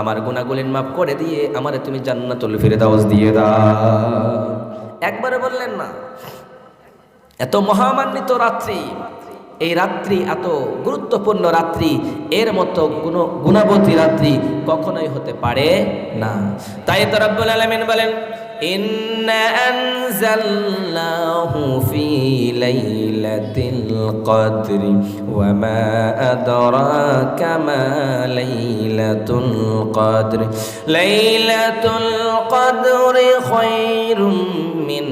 আমার গুণাগুলিন মাফ করে দিয়ে আমার তুমি জান্নাতুল ফিরদাউস দিয়ে দাও। একবারে বললেন না, এত মহামান্বিত রাত্রি, এই রাত্রি এত গুরুত্বপূর্ণ রাত্রি, এর মতো গুণ, গুণাবতী রাত্রি কখনোই হতে পারে না। তাই তো রব্বুল আলামিন বলেন, ইন্না আনজালনাহু ফি কদরি ওয়া মা আদরাকা মা লাইলাতুল কদর লাইলাতুল কদরি খায়রুম মিন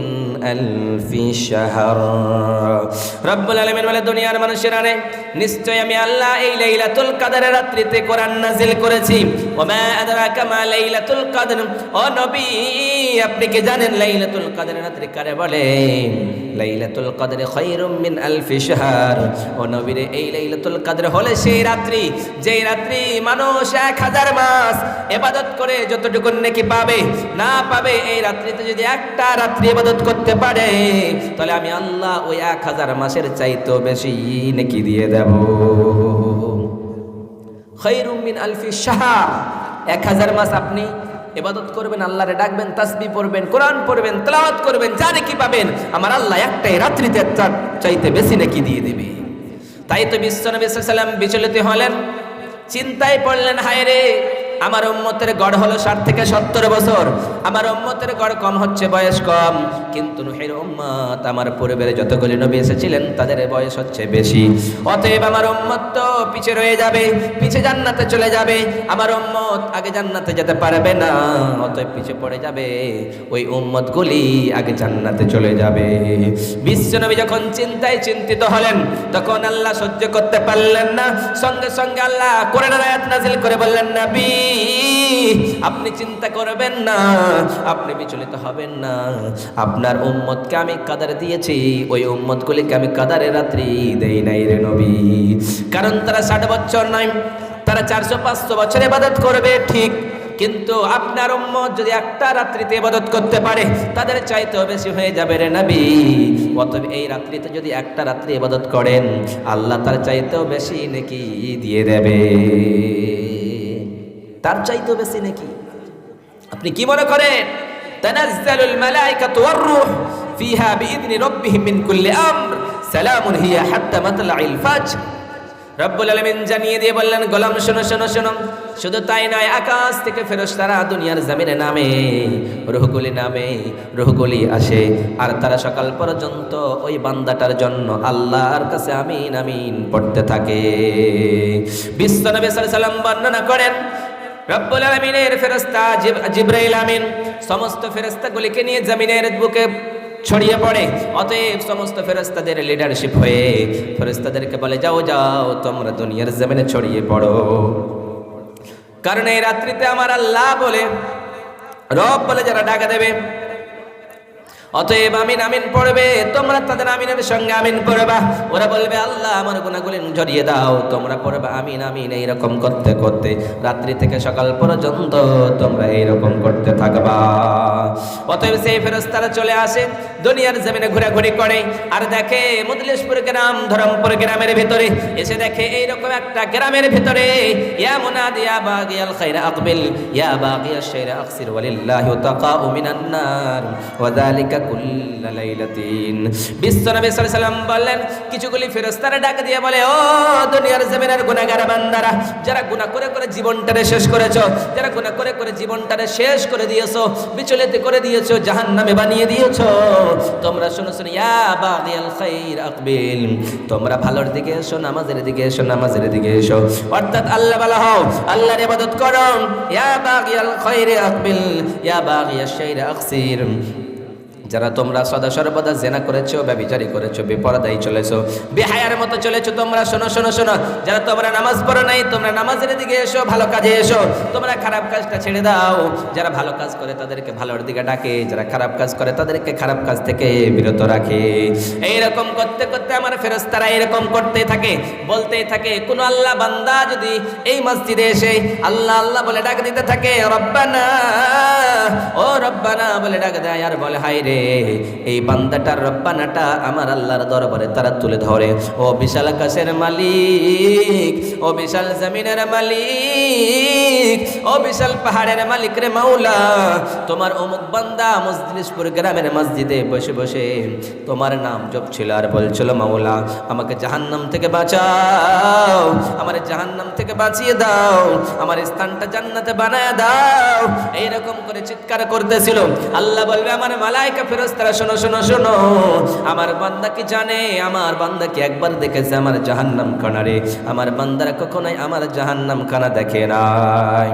দুনিয়ার মানুষেরা রে নিশ্চয় আমি আল্লাহ এই লাইলাতুল কদরের রাত্রিতে কোরআন নাজিল করেছি। ওমা আদরাকা মা লাইলাতুল আপনি কি জানেন লাইলাতুল কদরের রাত্রি কারে বলে? লাইলাতুল কদর খায়রুম মিন আলফি শাহর। ও নবীর, এই লাইলাতুল কদর হলে সেই রাত্রি, যেই রাত্রি মানুষ এক হাজার মাস এবাদত করে যতটুকু নেকি পাবে, না পাবে, এই রাত্রিতে যদি একটা রাত্রি ইবাদত করতে পারে, তাহলে আমি আল্লাহ ওই এক হাজার মাসের চাইতেও বেশি নেকি দিয়ে দেব। খৈরুম মিন আলফি শাহর। এক হাজার মাস আপনি এবাদত করবেন, আল্লাহরে ডাকবেন, তাসবি পড়বেন, কোরআন পড়বেন, তেলাওয়াত করবেন, যা নাকি পাবেন, আমার আল্লাহ একটাই রাত্রিতে তার চাইতে বেশি নাকি দিয়ে দেবে। তাই তো বিশ্বনবী সাল্লাম বিচলিত হলেন, চিন্তায় পড়লেন হায় রে আমার উম্মতের গড় হলো ষাট থেকে সত্তর বছর। আমার উম্মতের গড় কম হচ্ছে, বয়স কম। কিন্তু নুহের উম্মত আমার পরিবারে যতগুলি নবী এসেছিলেন, তাদের বয়স হচ্ছে বেশি। অতএব আমার উম্মত তো পিছে রয়ে যাবে, পিছে জান্নাতে চলে যাবে। আমার উম্মত আগে জান্নাতে যেতে পারবে না, অতএব পিছে পড়ে যাবে। ওই উম্মতগুলি আগে জান্নাতে চলে যাবে। বিশ্বনবী যখন চিন্তায় চিন্তিত হলেন, তখন আল্লাহ সহ্য করতে পারলেন না। সঙ্গে সঙ্গে আল্লাহ কোরআনের আয়াত নাজিল করে বললেন, নবী আপনি চিন্তা করবেন না, আপনি বিচলিত হবেন না। আপনার উম্মতকে আমি কাদার দিয়েছি? ওই উম্মতগুলিকে আমি কাদারে রাত্রি দেই নাই রে নবী। কারণ তারা ষাট বছর নয় তারা চারশো পাঁচশো বছর ইবাদত করবে, ঠিক। কিন্তু আপনার উম্মত যদি একটা রাত্রিতে ইবাদত করতে পারে, তাদের চাইতেও বেশি হয়ে যাবে রে নবী। অতএব এই রাত্রিতে যদি একটা রাত্রি ইবাদত করেন, আল্লাহ তার চাইতেও বেশি নাকি দিয়ে দেবে। তার চাইতেও বেশি নাকি? আপনি কি মনে করেন? মিন জানিয়ে দিয়ে বললেন, গোলাম, শোনো শোনো শোনো। শুধু তাই নয়, আকাশ থেকে ফেরেশতারা দুনিয়ার জমিনে আসে। আর তারা সকাল পর্যন্ত ওই বান্দাটার জন্য আল্লাহর কাছে আমিন আমিন পড়তে থাকে। সাল্লাল্লাহু আলাইহি সাল্লাম বর্ণনা করেন রব্বুল আলামিনের ফেরেশতা জিব্রাইল আমিন সমস্ত ফেরেশতাগুলিকে নিয়ে জমিনের বুকে ছড়িয়ে পড়ে। অতএব সমস্ত ফেরেস্তাদের লিডারশিপ হয়ে ফেরেস্তাদেরকে বলে, যাও যাও, তোমরা দুনিয়ার জমিনে ছড়িয়ে পড়ো। কারণ এই রাত্রিতে আমার আল্লাহ বলে, রব বলে যারা ডাকা দেবে অতএব আমিন আমিন পড়বে, তোমরা তাদের আমিনের সঙ্গে আমিন পড়বা ওরা বলবে, আল্লাহ, আমার গুণাগুলি ঝরিয়ে দাও, তোমরা পড়বে আমিন আমিন, এইরকম করতে করতে। রাত্রি থেকে সকাল পর্যন্ত তোমরা এইরকম করতে থাকবা। অতএব সেই ফেরস্তারা চলে আসে দুনিয়ার জমিনে ঘোরাঘুরি করে। আর দেখে মুদলিশপুর গ্রাম, ধরমপুর গ্রামের ভিতরে এসে দেখে এইরকম একটা গ্রামের ভিতরে, ইয়া মুনাদি, ইয়া বাগিয়াল খাইরা আকবিল, ইয়া আকসির, ওয়ালিল্লাহি তাকাউ মিনান নার, ওয়া যালিকা বললেন, কিছুগুলি ফেরেশতারা ডাক দিয়ে বলে, ও দুনিয়ার জমিনের গুনাহগার বান্দারা, যারা গুনাহ করে করে জীবনটারে শেষ করেছ, যারা গুনাহ করে করে জীবনটারে শেষ করে দিয়েছ, বিচলিত করে দিয়েছ, জাহান্নামে বানিয়ে দিয়েছ তোমরা শোনো ইয়া বাগিয়াল খাইর আকবিল। তোমরা ভালোর দিকে এসো, নামাজের দিকে এসো, নামাজের দিকে এসো। অর্থাৎ আল্লাহ বলা হও আল্লাহর ইবাদত করো ইয়া বাগিয়াল খাইর আকবিল, ইয়া বাগিয়াল শাইর আকসির। যারা তোমরা সদা সর্বদা জেনা করেছ ব্যবিচারী করেছ বেপরদাই চলেছো, বেহায়ার মতো চলেছো, তোমরা শোনো শোনো শোনো, যারা তোমরা নামাজ পড়ো নাই, তোমরা নামাজের দিকে এসো, ভালো কাজে এসো, তোমরা খারাপ কাজটা ছেড়ে দাও। যারা ভালো কাজ করে, তাদেরকে ভালোর দিকে ডাকে, যারা খারাপ কাজ করে, তাদেরকে খারাপ কাজ থেকে বিরত রাখে। এইরকম করতে করতে আমার ফেরস্তারা এরকম করতে থাকে বলতেই থাকে, কোন আল্লাহ বান্দা যদি এই মসজিদে এসে আল্লাহ আল্লাহ বলে ডাক দিতে থাকে, রব্বানা ও রব্বানা বলে ডাক দেয়, আর বলে হাই রে এই বান্দাটার রব্বানাটা আমার আল্লাহর দরবারে তারা তুলে ধরে। ও বিশাল আকাশের মালিক, ও বিশাল জমিনের মালিক, ও বিশাল পাহাড়ের মালিক রে মাওলা। তোমার অমুক বান্দা মজলিশপুর গ্রামের মসজিদে বসে বসে তোমার নাম জপছিল আর বলছিল, মাওলা, আমাকে জাহান্নাম থেকে বাঁচাও, আমার জাহান্নাম থেকে বাঁচিয়ে দাও, আমার স্থানটা জান্নাতে বানায় দাও। এইরকম করে চিৎকার করতেছিল। আল্লাহ বলবে, আমার মালাইকা ফেরস্তারা শোনো শোনো শোনো। আমার বান্দা কি জানে? আমার বান্দা কি একবার দেখেছে আমার জাহান্নাম খানারে আমার বান্দারা কখনোই আমার জাহান্নাম খানা দেখে নাই।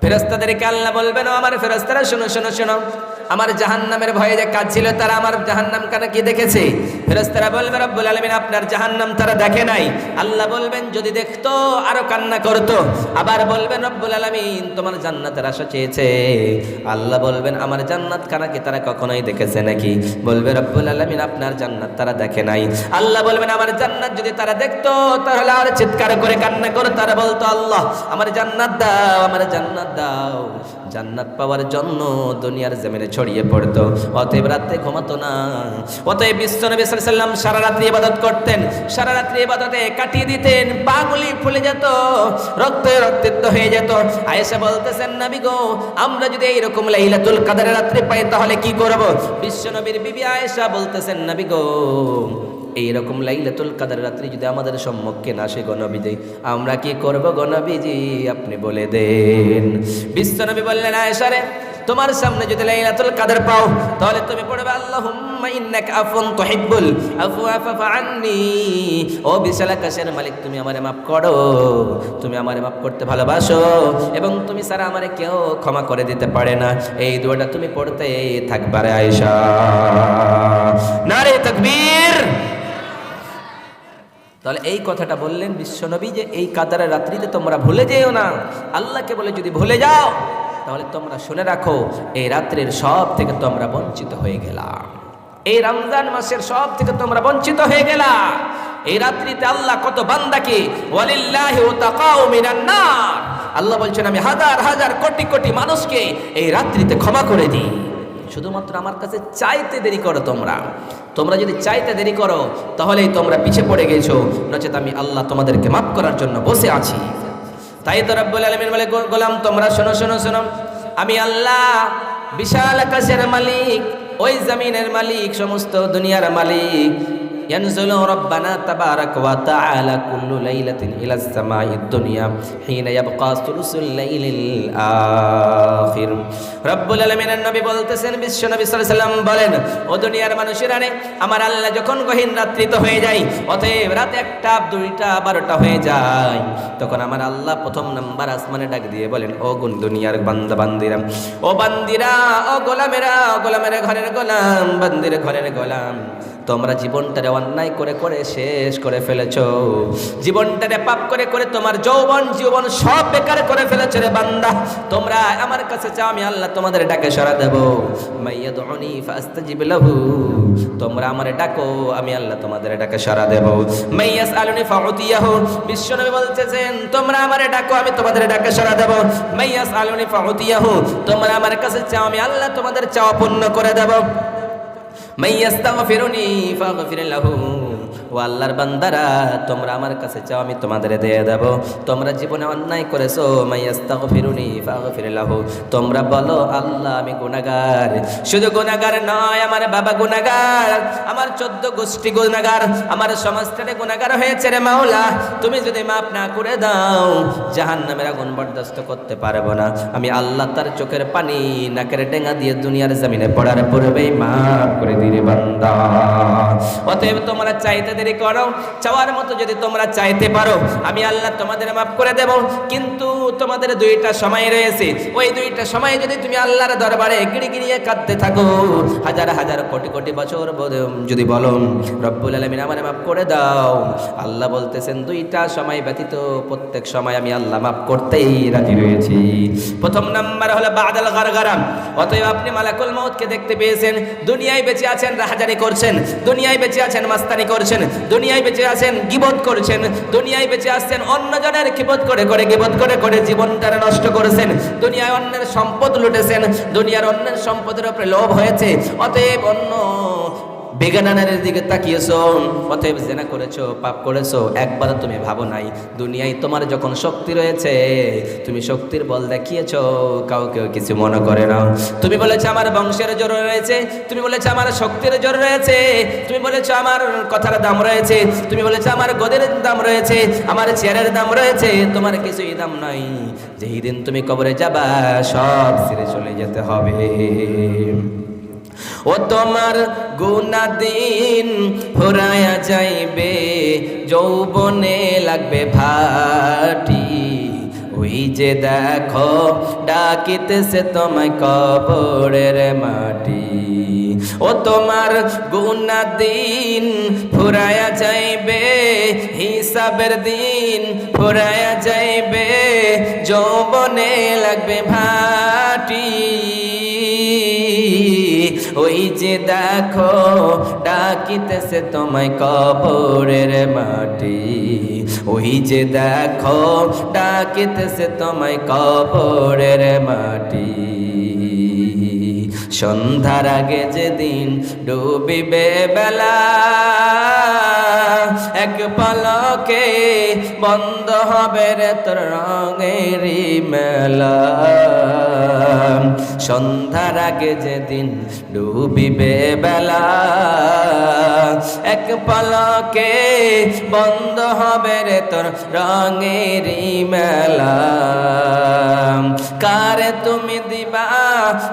ফেরস্তাদেরকে আল্লাহ বলবেন আমার ফেরস্তারা শোনো শোনো শোনো। আমার জাহান্নামের ভয়ে যে কাজ ছিল তারা আমার জাহান্নাম কেন কি দেখেছে? ফেরস্তারা বলবে, রব্বুল আলমিন, আপনার জাহান্নাম তারা দেখে নাই। আল্লাহ বলবেন, যদি দেখতো, আরও কান্না করতো। আবার বলবেন, রব্বুল আলমিন, তোমার জান্নাতের আশা চেয়েছে। আল্লাহ বলবেন, আমার জান্নাত খানা কি তারা কখনোই দেখেছে নাকি? বলবে, রব্বুল আলমিন, আপনার জান্নাত তারা দেখে নাই। আল্লাহ বলবেন, আমার জান্নাত যদি তারা দেখতো, তাহলে আর চিৎকার করে কান্না করে। তারা বলতো, আল্লাহ, আমার জান্নাত দাও, আমার জান্নাত দাও। জান্নাত পাওয়ার জন্য দুনিয়ার জমিনে ছড়িয়ে পড়তো। অতএব রাতে ঘুমাতো না। অতএব বিশ্ব নবী সাল্লাম সারা রাত্রি ইবাদত করতেন। সারা রাত্রি ইবাদতে কাটিয়ে দিতেন, পাগুলি ফুলে যেত, রক্তে রক্তিত হয়ে যেত। আয়েশা বলতেছেন, নবী গো, আমরা যদি এইরকম লাইলাতুল কাদের রাত্রি পাই, তাহলে কি করব? বিশ্ব নবীর বিবি আয়েশা বলতেছেন, নবী গো এইরকম লাইলাতুল কাদার রাত্রি যদি আমাদের সম্মুখে না আসে গণবিজি আমরা কি করব গণবিজি আপনি বলে দেন। বিশ্বনবী বললেন আয়েশারে তোমার সামনে যদি লাইলাতুল কাদের পাও, তাহলে তুমি পড়বে, আল্লাহুম্মা ইন্নাকা আফুন তুহিব্বুল আফওয়া ফাফা আন্নি। ও বিশাল আকাশের মালিক, তুমি আমারে মাফ করো, তুমি আমারে মাফ করতে ভালোবাসো, এবং তুমি সারা আমারে কেউ ক্ষমা করে দিতে পারে না। এই দোয়াটা তুমি পড়তে থাকবারে আয়েশা। নারে তাকবীর। তাহলে এই কথাটা বললেন বিশ্বনবী যে এই কাতারের রাত্রিতে তোমরা ভুলে যেও না। আল্লাহকে বলে যদি ভুলে যাও, তাহলে তোমরা শুনে রাখো, এই রাত্রির সব থেকে তোমরা বঞ্চিত হয়ে গেলা এই রমজান মাসের সব থেকে তোমরা বঞ্চিত হয়ে গেলা। এই রাত্রিতে আল্লাহ কত বান্দাকে আল্লাহ বলছেন, আমি হাজার হাজার, কোটি কোটি মানুষকে এই রাত্রিতে ক্ষমা করে দিই। শুধুমাত্র আমার কাছে চাইতে দেরি করো তোমরা। তোমরা যদি চাইতে দেরি করো, তাহলেই তোমরা পিছে পড়ে গেছো। নচেত আমি আল্লাহ তোমাদেরকে মাফ করার জন্য বসে আছি। তাই তো রব্বুল আলমিন বলে গোলাম, তোমরা শোনো শোনো শোনো। আমি আল্লাহ, বিশাল আকাশের মালিক, ওই জমিনের মালিক, সমস্ত দুনিয়ার মালিক। ينزل ربنا تبارك وتعالى كل ليلة إلى السماء الدنيا حين يبقى ثلث الليل الآخر রব্বুল আলমিনের নবী বলতেছেন বিশ্ব নবী সাল্লাম বলেন ও দুনিয়ার মানুষেরা রে আমার আল্লাহ যখন গহীন রাত্রিত হয়ে যায় অতএব রাত একটা দুইটা বারোটা হয়ে যায় তখন আমার আল্লাহ প্রথম নাম্বার আসমানে ডাক দিয়ে বলেন ও গুন দুনিয়ার বান্দা বান্দিরা ও বান্দিরা ও গোলামেরা ও গোলামেরা ঘরের গোলাম বান্দির ঘরের গোলাম তোমরা জীবনটারে অন্যায় করে করে শেষ করে ফেলেছো। জীবনটারে পাপ করে করে তোমার যৌবন, জীবন সব বেকার করে ফেলেছো রে বান্দা। তোমরা আমার কাছে চাও, আমি আল্লাহ তোমাদের ডাকে সরা দেব। মাইয়াদউনি ফাস্তাজিব লাহু। তোমরা আমারে ডাকো, আমি আল্লাহ তোমাদের ডাকে সরা দেব। মাইয়াস আলুনি ফাউতিয়াহু। বিশ্বনবী বলতেছেন, তোমরা আমারে ডাকো, আমি তোমাদের ডাকে সরা দেব। মাইয়াস আলুনি ফাউতিয়াহু। তোমরা আমার কাছে চাও, আমি আল্লাহ তোমাদের চাওয়া পূর্ণ করে দেব। মাইয়াস্তাগফিরুনি ফাগফির লাহু ও আল্লাহর বান্দারা, তোমরা আমার কাছে চাও, আমি তোমাদের দিয়ে দেব। তোমরা জীবনে অন্যায় করেছ, মাইয়াস্তাগফিরুনি ফাগফির লাহু তোমরা বলো, আল্লাহ, আমি গুনাহগার। শুধু গুনাহগার নয়, আমার বাবা গুনাহগার, আমার চোদ্দ গোষ্ঠী গুনাহগার, আমার সমাজটারে গুনাহগার হয়েছে রে মাওলা। তুমি যদি মাফ না করে দাও, জাহান্নামের আগুন বরদাস্ত করতে পারব না। আমি আল্লাহ তার চোখের পানি, নাকের ডেঙ্গা দিয়ে দুনিয়ার জমিনে পড়ার পূর্বেই মাফ করে দিলে বান্দা। অতএব তোমরা চাইতে দেরি করো। চাওয়ার মতো যদি তোমরা চাইতে পারো, আমি আল্লাহ তোমাদের মাফ করে দেব। কিন্তু তোমাদের দুইটা সময় রয়েছে। ওই দুইটা সময় যদি তুমি আল্লাহর দরবারে গিড়ি গিড়িয়ে কাঁদতে থাকো, হাজার হাজার কোটি কোটি বছর যদি বলো, রব্বুল আলমিন আমার মাফ করে দাও। আল্লাহ বলতেছেন, দুইটা সময় ব্যতীত প্রত্যেক সময় আমি আল্লাহ মাফ করতেই রাজি রয়েছি। প্রথম নাম্বার হলো বাদাল গারগারাম। অতএব আপনি মালাকুল মৌতকে দেখতে পেয়েছেন। দুনিয়ায় বেঁচে আছেন, রাহাজানি করছেন। দুনিয়ায় বেঁচে আছেন, মাস্তানি করছেন। দুনিয়ায় বেঁচে আছেন, গিবত করছেন, দুনিয়ায় বেঁচে আসছেন, অন্যজনের গিবত করে করে গিবত করে করে জীবন তারা নষ্ট করেছেন, দুনিয়ায় অন্যের সম্পদ লুটেছেন, দুনিয়ার অন্যের সম্পদের উপরে লোভ হয়েছে, অতএব অন্য বেগানানের দিকে তাকিয়েছো, অতএব জেনা করেছ, পাপ করেছ, একবার তুমি ভাবো নাই, দুনিয়ায় তোমার যখন শক্তি রয়েছে, তুমি শক্তির বল দেখিয়েছো কাউকে কিছু মনে করে না তুমি বলেছ আমার বংশের জোর রয়েছে, তুমি বলেছ আমার শক্তির জোর রয়েছে, তুমি বলেছ আমার কথার দাম রয়েছে, তুমি বলেছ আমার গদের দাম রয়েছে, আমার চেয়ারের দাম রয়েছে, তোমার কিছুই দাম নাই। যেই দিন তুমি কবরে যাবা, সব ছেড়ে চলে যেতে হবে। ও তোমার গুনা দিন ফুরায়া যাইবে, যৌবনে লাগবে ভাটি। ওই যে দেখো, ডাকিতেছে তোমায় কবরের মাটি। ও তোমার গুনা দিন ফুরায়া যাইবে, হিসাবের দিন ফুরায়া যাইবে, যৌবনে লাগবে ভাটি। ওই যে দেখো, ডাকিতেছে তোমায় কবরের মাটি। ওই যে দেখো, ডাকিতেছে তোমায় কবরের মাটি। সন্ধ্যার আগে যেদিন ডুবিবে বেলা, এক পলকে বন্ধ হবে রে তোর রঙেরই মেলা। সন্ধ্যার আগে যেদিন ডুবিবে বেলা, এক পলকে বন্ধ হবে রে তোর রঙেরই মেলা। কারে তুমি দিবা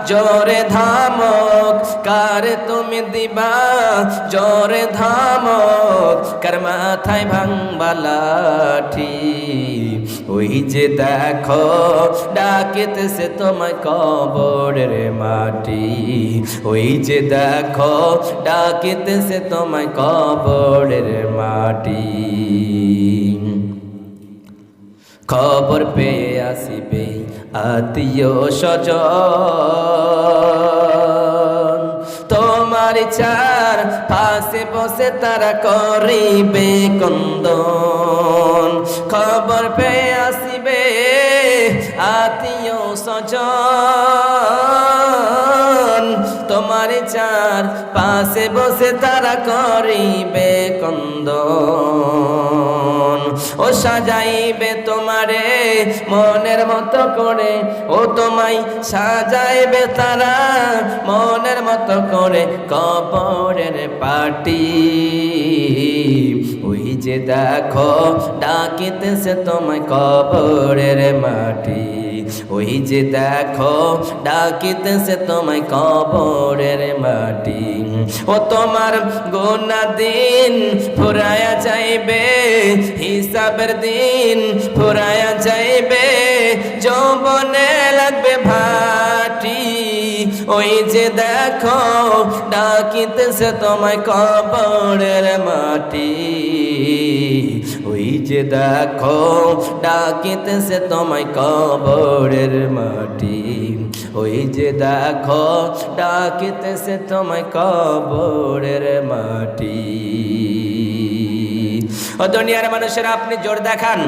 জোরে ধামক, কারে তুমি দিবা জোরে ধামক, কার মাথায় ভাঙবা লাঠি। ওই যে দেখো, ডাকিতেছে তোমায় কবরের মাটি। ওই যে দেখো, ডাকিতেছে তোমায় কবরের মাটি। খবর পেয়ে আসিবে আত্মীয় স্বজন। তোমার চার পাশে বসে তারা করিবে কন্দন। খবর পেয়ে আসিবে আত্মীয় সজন তোমার চার পাশে বসে তারা করিবে কন্দন। ও সাজাইবে তোমারে, মনের মতো করে। ও তোমায় সাজাইবে তারা, মনের মতো করে কবরের পাটি। ওই যে দেখো, ডাকিতেছে তোমায় কবরের মাটি। ওই যে দেখো, ডাকিতেছে তোমায় কবরের মাটি। ও তোমার গোনা দিন ফুরায়া যাইবে, হিসাবের দিন ফুরায়া যাইবে, যৌবনে লাগবে ভাটি। ওই যে দেখো, ডাকিতেছে তোমায় কবরের মাটি। ওই যে দেখো, ডাকিতেছে তোমায় কবরের মাটি। ওই যে দেখো, ডাকিতেছে তোমায় কবরের মাটি। ও দুনিয়ার মানুষেরা, আপনি জোর দেখান।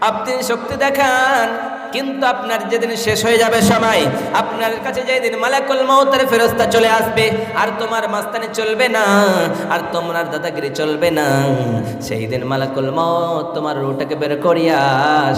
আপনি শক্তি দেখান। কিন্তু আপনার যেদিন শেষ হয়ে যাবে সময়, আপনার কাছে যেদিন মালাকুল মৌতের ফেরস্তা চলে আসবে, আর তোমার মাস্তানি চলবে না, আর তোমার দাদাগিরি চলবে না। সেই দিন মালাকুল মৌত তোমার রুটাকে বের করিয়া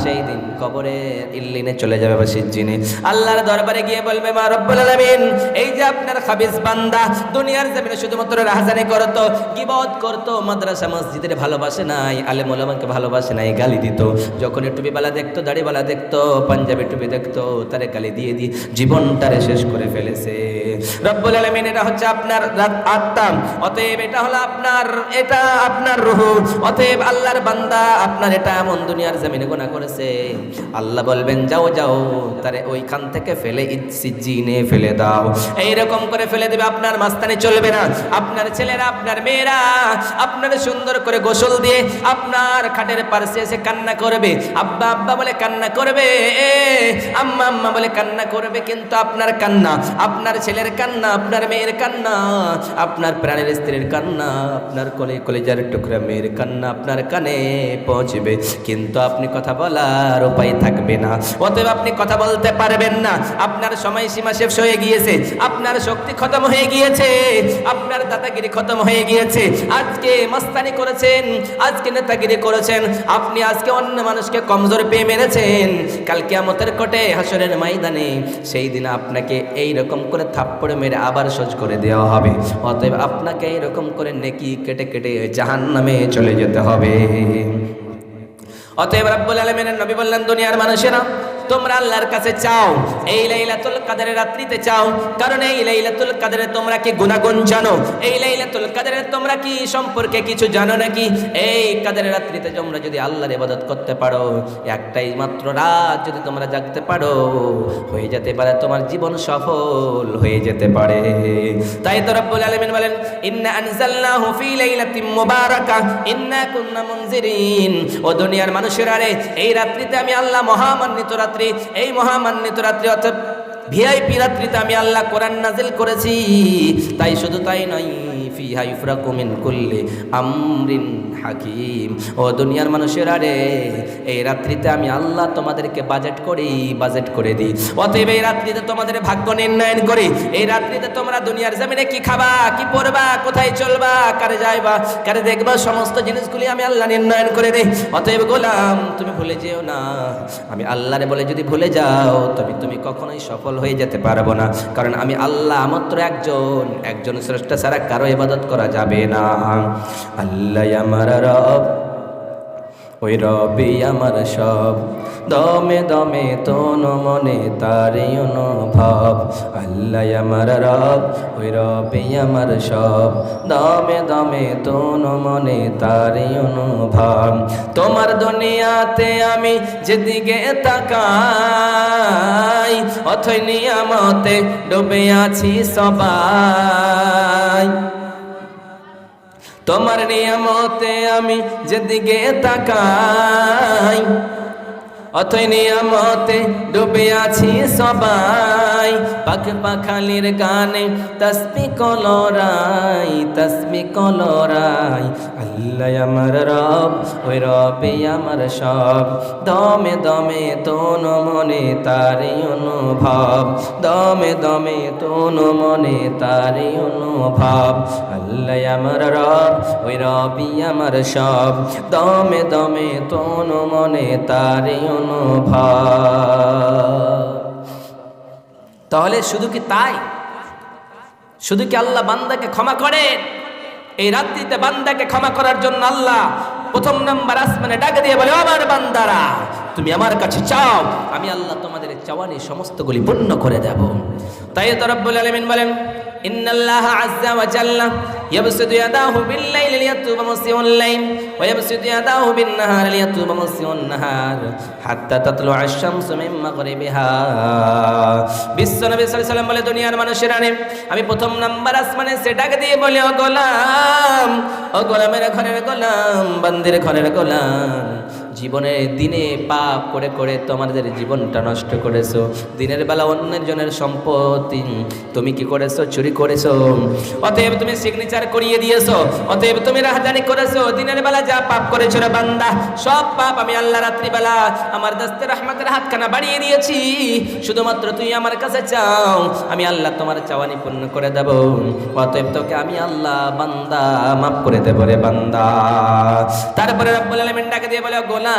সেই দিন কবরে ইল্লিনে চলে যাবে বা সিজ্জিনে আল্লাহর দরবারে গিয়ে বলবে, মা রব্বুল আলামিন, এই যে আপনার খাবিস বান্দা, দুনিয়ার জমিনে শুধুমাত্র রাহাজানি করতো, গিবত করতো, মাদ্রাসা, মসজিদের ভালোবাসে নাই, আলেম ওলামাকে ভালোবাসে নাই, গালি দিত। যখন টুপিবালা দেখতো, দাড়িওয়ালা দেখতো পাঞ্জাবি টুপি দেখতো, তারে গালি দিয়ে দিয়ে জীবনটারে শেষ করে ফেলেছে। রব্বুল আলামিন, এটা হচ্ছে আপনার আত্মা। অতএব এটা হলো আপনার, এটা আপনার রুহ। অতএব আল্লাহর বান্দা আপনার এটা এমন দুনিয়ার জমিনে গোনা করেছে। আল্লাহ বলবেন, যাও যাও, তারে ওইখান থেকে ফেলে ইচ্ছি জিনে ফেলে দাও। এইরকম করে ফেলে দেবে, আপনার মাস্তানি চলবে না। আপনার ছেলেরা, আপনার মেয়েরা, আপনার সুন্দর করে গোসল দিয়ে আপনার খাটের পাশে এসে কান্না করবে। আব্বা আব্বা বলে কান্না করবে। আম্মা আম্মা বলে কান্না করবে কিন্তু আপনার কান্না, আপনার ছেলের কান্না, আপনার মেয়ের কান্না, আপনার প্রাণের স্ত্রীর কান্না, আপনার কলে কলেজার টুকরা মেয়ের কান্না আপনার কানে পৌঁছবে, কিন্তু আপনি কথা বলার উপায় থাকবে না। অতএব আপনি কথা বলতে পারবেন না। আপনার সময় সীমা শেষ হয়ে গিয়েছে, আপনার শক্তি খতম হয়ে গিয়েছে, আপনার দাদাগিরি খতম হয়ে গিয়েছে। আজকে মস্তানি করেছেন, আজকে নেতাগিরি করেছেন, আপনি আজকে অন্য মানুষকে কমজোর পেয়ে মেরেছেন। কালকে আমতের কোটে হাসরের ময়দানে, সেই দিন আপনাকে এই রকম করে থাপ্পড় মেরে আবার সোজ করে দেওয়া হবে। অতএব আপনাকে এইরকম করে নেকি কেটে কেটে জাহান নামে চলে যেতে হবে। অতএব রাব্বুল আলামিনের নবী বললেন, দুনিয়ার মানুষেরা তোমরা আল্লাহর কাছে চাও, এই লাইলাতুল কাদরের রাত্রিতে চাও। কারণ এই লাইলাতুল কাদরে তোমরা কি গুনাগুন জানো? এই লাইলাতুল কাদরে তোমরা কি সম্পর্কে কিছু জানো নাকি? এই কাদের রাত্রিতে তোমরা যদি আল্লাহর ইবাদত করতে পারো, একটাই মাত্র রাত যদি তোমরা জাগতে পারো, হয়ে যেতে পারে তোমার জীবন সফল হয়ে যেতে পারে। তাই তো রব্বুল আলামিন বলেন, ইন্না আনজালনাহু ফি লাইলাতিন মুবারাকা, ইন্না কুন্না মুনজিরিন। ও দুনিয়ার মানুষের আরে, এই রাত্রিতে আমি আল্লাহ মহামান্বিত রাত্রি, এই মহামান্বিত রাত্রি অর্থাৎ ভিআইপি রাত্রিতে আমি আল্লাহ কোরআন নাজিল করেছি। তাই শুধু তাই নয় ফিহা ইফরাকু মিন কুল্লি আমরিন হাকিম। ও দুনিয়ার মানুষের আরে এই রাত্রিতে আমি আল্লাহ তোমাদেরকে বাজেট করি বাজেট করে দিই। অতএব এই রাত্রিতে তোমাদের ভাগ্য নির্ণয়ন করি। এই রাত্রিতে তোমরা দুনিয়ার জমিনে কি খাবা, কি পরবা, কোথায় চলবা, কারে যাইবা, কারে দেখবা, সমস্ত জিনিসগুলি আমি আল্লাহ নির্ণয়ন করে দেই। অতএব গোলাম, তুমি ভুলে যেও না। আমি আল্লাহরে বলে যদি ভুলে যাও, তবে তুমি কখনোই সফল হয়ে যেতে পারব না। কারণ আমি আল্লাহ মাত্র একজন একজন স্রষ্টা ছাড়া কারও ইবাদত করা যাবে না। আল্লাহ আমার রব, ওই রবি আমার সব। দমে দমে তোন মনে তারে অনুভব। আল্লাহ আমার রব, ওই রবি আমার সব। দমে দমে তোন মনে তারে অনুভব। তোমার দুনিয়াতে আমি যেদিকে তাকাই, অথই নিয়ামতে ডুবে আছি সবাই। তোমার নিয়ামতে আমি যেদিকে তাকাই অথই নিয়ামতে ডুবে আছি সবাই। পাখ পাখালির গানে তসবি কলরাই তসবি কলরাই আল্লাহ আমার রব, ওই রবে আমার সব। দমে দমে তোন মনে তারে অনুভব। দমে দমে তোন মনে তারে অনুভব। আল্লাহ আমার রব, ওই রবি আমার সব। দমে দমে তোন মনে তারে অনুভব। তাহলে শুধু কি তাই? শুধু কি আল্লাহ বান্দাকে ক্ষমা করে এই রাত্রিতে বান্দাকে ক্ষমা করার জন্য আল্লাহ প্রথম নাম্বার আসমানে ডাকে দিয়ে বলে আমার বান্দারা, তুমি আমার কাছে চাও, আমি আল্লাহ তোমাদের চাওয়ানি সমস্তগুলি পূর্ণ করে দেব। তাই তো রব্বুল আলামিন বলেন إن الله عز وجل يبسط يداه بالليل ليتوب مسيء الليل ويبسط يداه بالنهار ليتوب مسيء النهار حتى تطلع الشمس من مغربها বিশ্ব নবী সাল্লাল্লাহু আলাইহি সাল্লাম বলে দুনিয়ার মানুষেরা নে, আমি প্রথম নাম্বার আসমানে সে ডাক দিয়ে বলে ও গোলাম ও গোলামের ঘরের গোলাম বান্দির ঘরের গোলাম জীবনে দিনে পাপ করে করে তোমাদের জীবনটা নষ্ট করেছ। দিনের বেলা অন্যের জনের সম্পত্তি তুমি কি করেছ? চুরি করেছ। অতএব তুমি সিগনেচার করিয়ে দিয়েছ। অতএব তুমি রাহাজানি করেছ। দিনের বেলা যা পাপ করেছ রে বান্দা, সব পাপ আমি আল্লাহ রাত্রিবেলা আমার দস্তের রহমতের হাতখানা বাড়িয়ে দিয়েছি। শুধুমাত্র তুই আমার কাছে চাও, আমি আল্লাহ তোমার চাওয়ানি পূর্ণ করে দেব। অতএব তোকে আমি আল্লাহ বান্দা মাফ করে দেব রে বান্দা। তারপরে রব্বুল আলামিন ডাকে দিয়ে বলে, গোলাম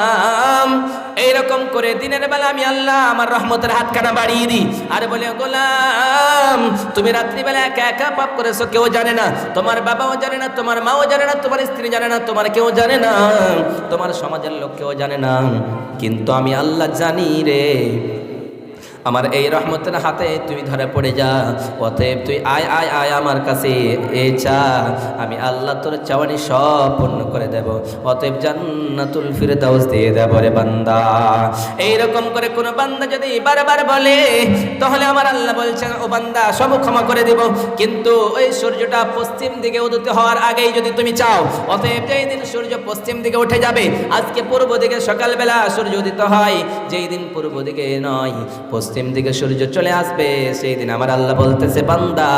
এইরকম করে দিনের বেলা আমি আল্লাহ আমার রহমতের হাত কাটা বাড়িয়ে দিই। আর বলে, গোলাম, তুমি রাত্রিবেলা একা একা পাপ করেছ, কেউ জানে না। তোমার বাবাও জানে না, তোমার মাও জানে না, তোমার স্ত্রী জানে না, তোমার কেউ জানে না। তোমার সমাজের লোক কেউ জানে না। কিন্তু আমি আল্লাহ জানি রে আমার এই রহমতের হাতে তুই ধরে পড়ে যা। অতএব তুই আয় আয় আয় আমার কাছে। এ চা, আমি আল্লাহ তোর চাওয়ানি সব পূর্ণ করে দেব। অতএব জান্নাতুল ফিরদাউস দিয়ে দেব রে বান্দা। এইরকম করে কোনো বান্দা যদি বারবার বলে, তাহলে আমার আল্লাহ বলছেন, ও বান্দা সব ক্ষমা করে দেব। কিন্তু ওই সূর্যটা পশ্চিম দিকে উদিত হওয়ার আগেই যদি তুমি চাও, অতএব যেই দিন সূর্য পশ্চিম দিকে উঠে যাবে, আজকে পূর্ব দিকে সকালবেলা সূর্য উদিত হয়। যেই দিন পূর্ব দিকে নয়, পশ্চিম দিকে সূর্য চলে আসবে সেই দিন আমার আল্লাহ বলতেছে, বান্দা,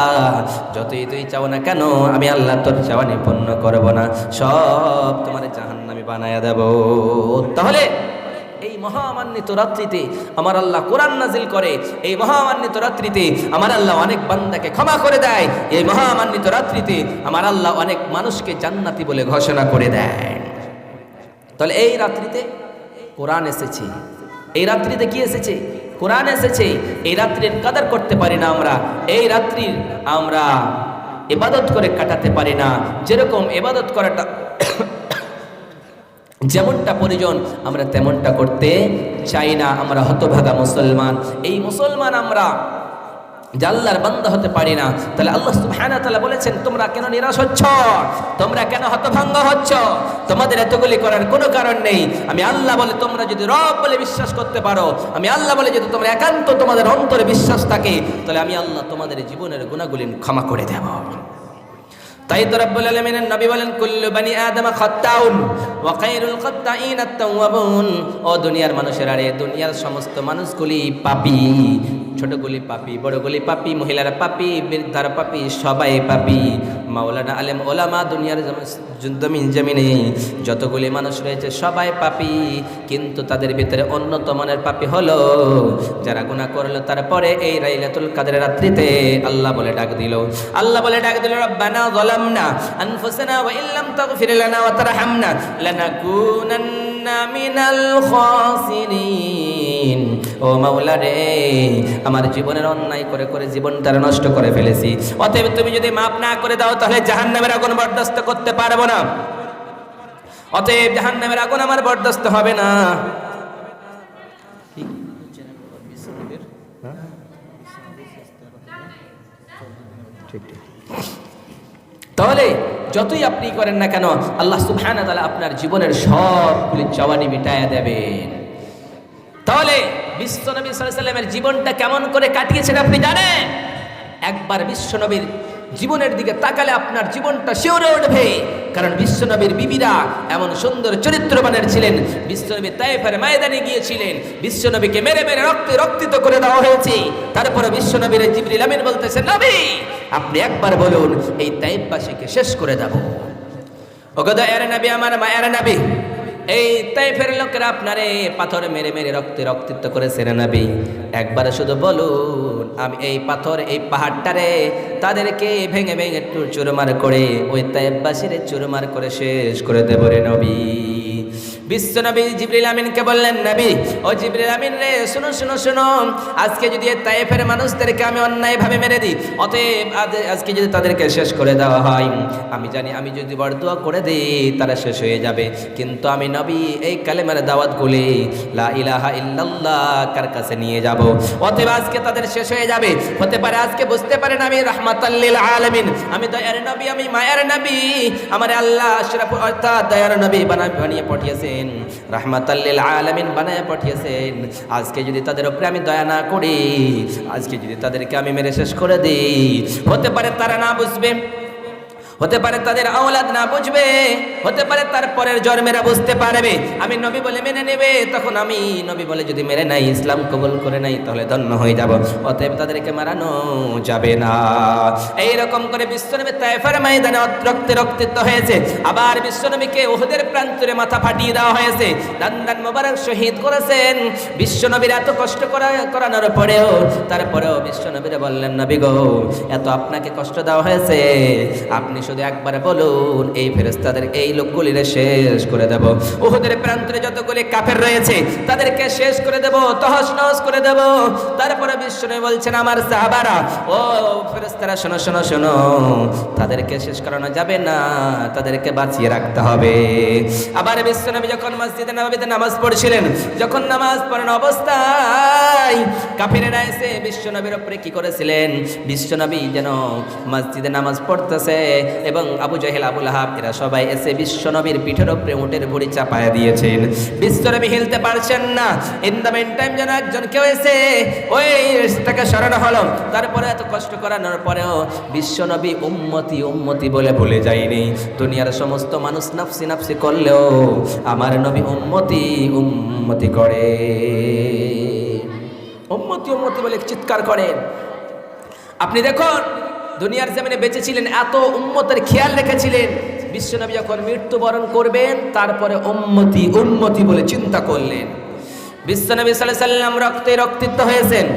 যতই তুই চাও না কেন, আমি আল্লাহ তোর চাওয়া নিপন্ন করব না। সব তোমার জাহান্নামি বানায়া দেব। তাহলে এই মহামান্বিত রাত্রিতে আমার আল্লাহ কোরআন নাজিল করে, এই মহামান্বিত রাত্রিতে আমার আল্লাহ অনেক বান্দাকে ক্ষমা করে দেয়, এই মহামান্বিত রাত্রিতে আমার আল্লাহ অনেক মানুষকে জান্নাতি বলে ঘোষণা করে দেয়। তাহলে এই রাত্রিতে কোরআন এসেছে। এই রাত্রিতে কি এসেছে? কোরআন এসেছে, এই রাত্রির কাদার করতে পারি না আমরা, এই রাত্রির আমরা এবাদত করে কাটাতে পারি না। যেরকম এবাদত করাটা যেমনটা প্রয়োজন, আমরা তেমনটা করতে চাই না। আমরা হতভাগা মুসলমান, এই মুসলমান আমরা জাল্লার বান্দা হতে পারি না। তাহলে আল্লাহ সুবহানাহু তাআলা বলেছেন, তোমরা কেন নিরাশ হচ্ছ? তোমরা কেন হতভঙ্গ হচ্ছ? তোমাদের এতগুলি করার কোনো কারণ নেই। আমি আল্লাহ বলে তোমরা যদি রব বলে বিশ্বাস করতে পারো, আমি আল্লাহ বলে যদি তোমরা একান্ত তোমাদের অন্তরে বিশ্বাস থাকে, তাহলে আমি আল্লাহ তোমাদের জীবনের গুণাগুলি ক্ষমা করে দেব। তাই তো রব্বুল আলামিনের নবী বলেন, কুল্লু বানি আদম খাত্তাউন ওয়া খায়রুল খাত্তাইন আত-তাওয়াবুন ও দুনিয়ার মানুষেরা রে, দুনিয়ার সমস্ত মানুষগুলি পাপী। ছোটগুলি পাপী বড়গুলি পাপী, মহিলারা পাপী, বৃদ্ধারা পাপী, সবাই পাপী। মাওলানা আলেম ওলামা দুনিয়ার জমিন জমিনে যতগুলি মানুষ রয়েছে সবাই পাপী। কিন্তু তাদের ভিতরে অন্যতম মানের পাপী হলো, যারা গুনাহ করল তারপরে এই রাইলাতুল কাদের রাত্রিতে আল্লাহ বলে ডাক দিল। আল্লাহ বলে ডাক দিল, রব্বানা আনফুসানা ওয়া ইল্লাম তাগফির লানা ওয়া তারহামনা লানাকুনান্না মিনাল খাসিরিন ও মাওলা রে, আমার জীবনের অন্যায় করে করে জীবনটা নষ্ট করে ফেলেছি। অতএব তুমি যদি মাফ না করে দাও, তাহলে জাহান্নামের আগুন বরদাস্ত করতে পারব না। অতএব জাহান্নামের আগুন আমার বরদাস্ত হবে না। তাহলে যতই আপনি করেন না কেন, আল্লাহ সুবহানাহু তালা আপনার জীবনের সবগুলি জবানি মিটাইয়া দেবেন। তাহলে বিশ্বনবী সাল্লামের জীবনটা কেমন করে কাটিয়েছেন আপনি জানেন? একবার বিশ্বনবীর জীবনের দিকে তাকালে আপনার জীবনটা শিওরে উঠবে। কারণ বিশ্বনবীর বিবিরা এমন সুন্দর চরিত্রবানের ছিলেন। বিশ্বনবী তাইফের ময়দানে গিয়েছিলেন। বিশ্বনবীকে মেরে মেরে রক্তে রক্তিত করে দেওয়া হয়েছে। তারপরে বিশ্বনবীর জিবরিল আমিন বলতেছেন নবী, আপনি একবার বলুন, এই তাইফবাসীকে শেষ করে দেব। ওগদা এর নবী, আমার মায়ের নবী এই তাই ফের লোকেরা আপনারে পাথর মেরে মেরে রক্তে রক্তিত্ব করে সেরে নাবি। একবার শুধু বলুন, আমি এই পাথর, এই পাহাড়টারে তাদেরকে ভেঙে ভেঙে চুরমার করে ওই তাইবাসীরে চুরমার করে শেষ করে দেব রে নবী। বিশ্ব নবী জিবরিল আমিনকে বললেন, নবী, ও জিবরিল আমিন রে, শুনো শুনো শুনো, আজকে যদি তাইফের মানুষদেরকে আমি অন্যায়ভাবে মেরে দিই, অতএব আজকে যদি তাদেরকে শেষ করে দেওয়া হয়, আমি জানি আমি যদি বরদোয়া করে দিই, তারা শেষ হয়ে যাবে। কিন্তু আমি নবী এই কালেমার দাওয়াত গুলি ইল্লাল্লাহ, কার কাছে নিয়ে যাব? অতএব আজকে তাদের শেষ হয়ে যাবে। হতে পারে আজকে বুঝতে পারেন আমি রাহমাতাল্লিল আলামিন। আমি দয়ার নবী, আমি মায়ের নবী। আমার আল্লাহ আশরাফ অর্থাৎ দয়ার নবী বানা বানিয়ে পাঠিয়েছেন, রাহমাতাল্লিল আলামিন বানায় পাঠিয়েছেন। আজকে যদি তাদের উপরে আমি দয়া না করি, আজকে যদি তাদেরকে আমি মেরে শেষ করে দিই, হতে পারে তারা না বুঝবে। হতে পারে তাদের আওলাদ না বুঝবে, হতে পারে তার পরের জন্মেরা বুঝতে পারবে। আমি নবী বলে মেনে নেবে, তখন আমি নবী বলে যদি মেনে নাই, ইসলাম কবুল করে নাই, তাহলে ধন্য হয়ে যাব। অতএব তাদেরকে মারানো যাবে না। এই রকম করে বিশ্বনবী তাইফার ময়দানে রক্তে রক্তিত হয়েছে। আবার বিশ্বনবীকে ওহদের প্রান্তরে মাথা ফাটিয়ে দেওয়া হয়েছে। দান দান মোবারক শহীদ করেছেন। বিশ্বনবীর এত কষ্ট করা, করানোর পরেও, তারপরেও বিশ্বনবীরা বললেন, নবী গো, এত আপনাকে কষ্ট দেওয়া হয়েছে। আপনি শুধু একবার বলুন, এই ফেরেস্তাদের এই লোকগুলিরে শেষ করে দেব। ওহদের প্রান্তরে যতগুলি কাফের রয়েছে, তাদেরকে শেষ করে দেব তহস নহস করে দেব। তারপরে বিশ্বনবী বলছেন, আমার সাহাবারা, ও ফেরেস্তারা শোনো শোনো শোনো, তাদেরকে শেষ করানো যাবে না, তাদেরকে বাঁচিয়ে রাখতে হবে। আবার বিশ্বনবী যখন মসজিদে নবীতে নামাজ পড়ছিলেন, যখন নামাজ পড়ানো অবস্থায় যায় কাফিরেরা এসে বিশ্বনবীর উপরে কি করেছিলেন? বিশ্বনবী যেন মসজিদে নামাজ পড়তেছে এবং আবু জাহেল আবুল হাব এরা সবাই এসে বিশ্বনবীর পিঠের উপরে উটের ভুড়ি চাপায় দিয়েছেন। বিশ্বনবী হিলতে পারছেন না। ইন দ্য মেন টাইম যেন একজন কেউ এসে ওই তাকে সরানো হলো। তারপরে এত কষ্ট করানোর পরেও বিশ্বনবী উম্মতি উম্মতি বলে ভুলে যায়নি। দুনিয়ার সমস্ত মানুষ নাফসি নাফসি করলেও আমার নবী উম্মতি উম্মতি করে। উম্মতি উম্মতি বলে চিৎকার করেন। আপনি দেখুন, দুনিয়ার জমিনে বেঁচেছিলেন, এত উম্মতের খেয়াল রেখেছিলেন। বিশ্বনবী যখন মৃত্যুবরণ করবেন, তারপরে উম্মতি উন্মতি বলে চিন্তা করলেন। বিশ্বনবী সাল্লাম রক্তে রক্তিত্ব হয়েছেন।